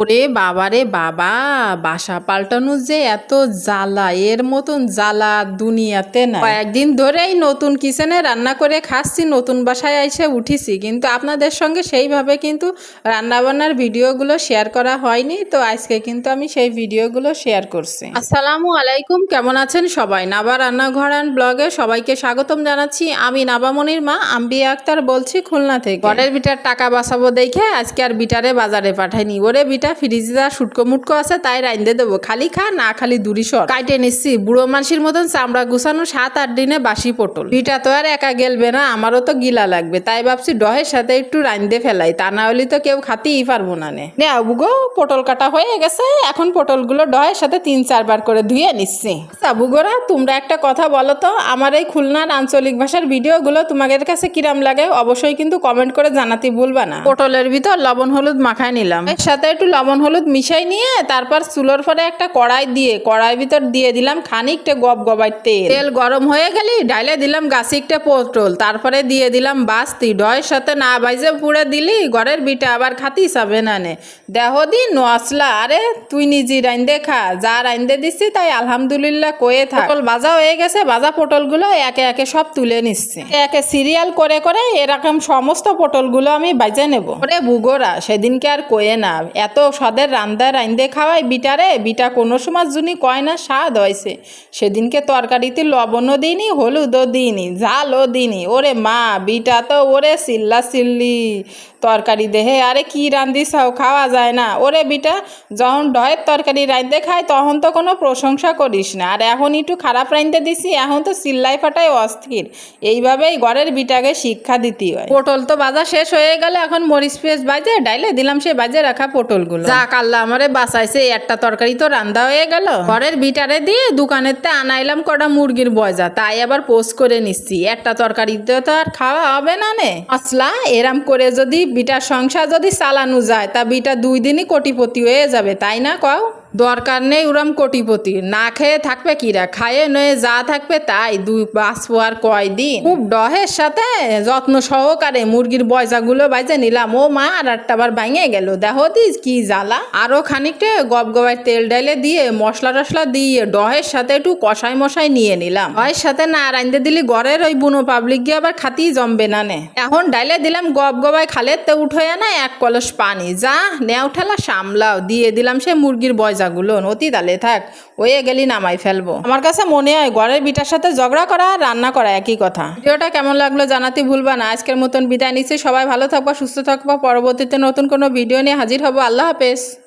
ওরে বাবারে বাবা বাসা পাল্টানো যে এত জ্বালা এর মতন জ্বালা দুনিয়াতে না কয়েকদিন ধরেই নতুন কিচেনে রান্না করে খাচ্ছি নতুন বাসায় এসে উঠিছি কিন্তু আপনাদের সঙ্গে সেইভাবে কিন্তু রান্নাবান্নার ভিডিওগুলো শেয়ার করা হয়নি তো আজকে কিন্তু আমি সেই ভিডিওগুলো শেয়ার করছি। আসসালামু আলাইকুম কেমন আছেন সবাই? নাবা রান্নাঘর অ্যান্ড ব্লগে সবাইকে স্বাগতম জানাচ্ছি। আমি নাবামনির মা আম্বিয়া আক্তার বলছি খুলনা থেকে। ঘরের বিটার টাকা বাঁচাবো দেখে আজকে আর বিটারে বাজারে পাঠাইনি। ওরে বিটা ফ্রিজে যা সুটকো মুটকো আছে, তাই রাইন্দে দেবো। খালি খা, না খালি দুরি সর। কাইটে নিচ্ছি। বুড়ো মানুষের মতন চামড়া গুছানো সাত আট দিনে বাসি পটল। বিটা তো আর একা গেলবে না, আমারও তো গিলা লাগবে। তাই ভাবছি ডহের সাথে একটু রাইন্দে ফেলাই। তা না হলে তো কেউ খাতেই পারব নে নে। আবুগো পটল কাটা হয়ে গেছে। এখন পটলগুলো ডহের সাথে তিন চারবার করে ধুয়ে নিচ্ছি। আবুগোরা তোমরা একটা কথা বলো তো, আমার এই খুলনার আঞ্চলিক ভাষার ভিডিওগুলো তোমাদের কাছে কিরাম লাগে? অবশ্যই কিন্তু কমেন্ট করে জানাতে ভুলবা না। পটলের ভিতর লবণ হলুদ মাখায় নিলাম। এর সাথে একটু লবণ, হলুদ মিশাই নিয়ে তারপর চুলোর পরে একটা কড়াই দিয়ে, কড়াই ভিতর দিয়ে দিলাম খানিকটা গব গবাই তেল। তেল গরম হয়ে গেলে ডাইলে দিলাম গাছিকটা পটল। তারপরে দিয়ে দিলাম বাস্তি। ডয়ের সাথে না বাইজে পুড়ে দিলি ঘরের বিটা আবার খাতি যাবে না নে। দেহ দি নসলা আরে, তুই নিজে রাইন্দে খা। যা রাইন্দে দিচ্ছি তাই আলহামদুলিল্লাহ কয়ে থাক। পটল ভাজা হয়ে গেছে, ভাজা পটলগুলো একে একে সব তুলে নিচ্ছে। একে একে সিরিয়াল করে করে এরকম সমস্ত পটলগুলো আমি বাজে নেব। ওরে বুগোরা সেদিনকে আর কয়ে না। এত স্বাদের রান্দা রাইন্দে খাওয়াই বিটারে, বিটা কোনো সময় জুনি কয় না স্বাদ হয়েছে সেদিনকে তরকারিতে লবণও দিইনি, হলুদও দিইনি, ঝালও দিইনি। ওরে মা, বিটা তো ওরে চিল্লা চিল্লি তরকারি দেহে আরে কি রান্দিছাও খাওয়া যায় না। ওরে বিটা, যখন ডয়ের তরকারি রাঁধতে খায় তখন তো কোনো প্রশংসা করিস না। আর এখন একটু খারাপ রাঁধতে দিছি, এখন তো চিল্লাই ফাটাই অস্থির। এইভাবেই ঘরের বিটাকে শিক্ষা দিতে হয়। পটল তো বাজা শেষ হয়ে গেলে এখন মরিচ পেঁয়াজ বাজে ডাইলে দিলাম সে বাজে রাখা পটলগুলো। যা কাল্লা আমারে বাঁচাইছে একটা তরকারি তো রান্দা হয়ে গেল। ঘরের বিটারে দিয়ে দোকানের তে আনাইলাম কটা মুরগির বয়জা, তাই আবার পোস্ট করে নিচ্ছি। একটা তরকারিতে তো আর খাওয়া হবে না নে। মশলা এরাম করে যদি বিটার সংসার যদি চালানো যায়, তা বিটা দুই দিনই কোটিপতি হয়ে যাবে, তাই না কও? দরকার নেই ওরম কোটিপতি। না খেয়ে থাকবে কিরা? খায়ে নয়ে যা থাকবে তাই। দুই বাঁচবো আর কয়দিন খুব ডহের সাথে যত্ন সহকারে মুরগির বয়জাগুলো বাইজে নিলাম। ও মা, আর একটা বার ভাঙে গেল। দেখো দিস কি জ্বালা। আরও খানিকটা গব গবায় তেল ডাইলে দিয়ে মশলা টশলা দিয়ে ডহের সাথে একটু কষাই মশাই নিয়ে নিলাম। ডহের সাথে না রাইন্দে দিলি ঘরের ওই বুনো পাবলিক গিয়ে আবার খাতেই জমবে না নে। এখন ডাইলে দিলাম গব গবায় খালের তে উঠে না এক কলস পানি। যা নেও ঠেলা সামলাও। দিয়ে দিলাম সে মুরগির বয়জাগুলো অতি দালে থাক, ওয়ে গেলি নামাই ফেলব। আমার কাছে মনে হয় ঘরের বিটার সাথে ঝগড়া করা আর রান্না করা একই কথা। ভিডিওটা কেমন লাগল জানাতে ভুলবা না। আজকের মতন বিদায় নিচ্ছি। সবাই ভালো থাকবা, সুস্থ থাকবা। পরবর্তীতে নতুন কোনো ভিডিও নিয়ে হাজির হব। আল্লাহ হাফেজ।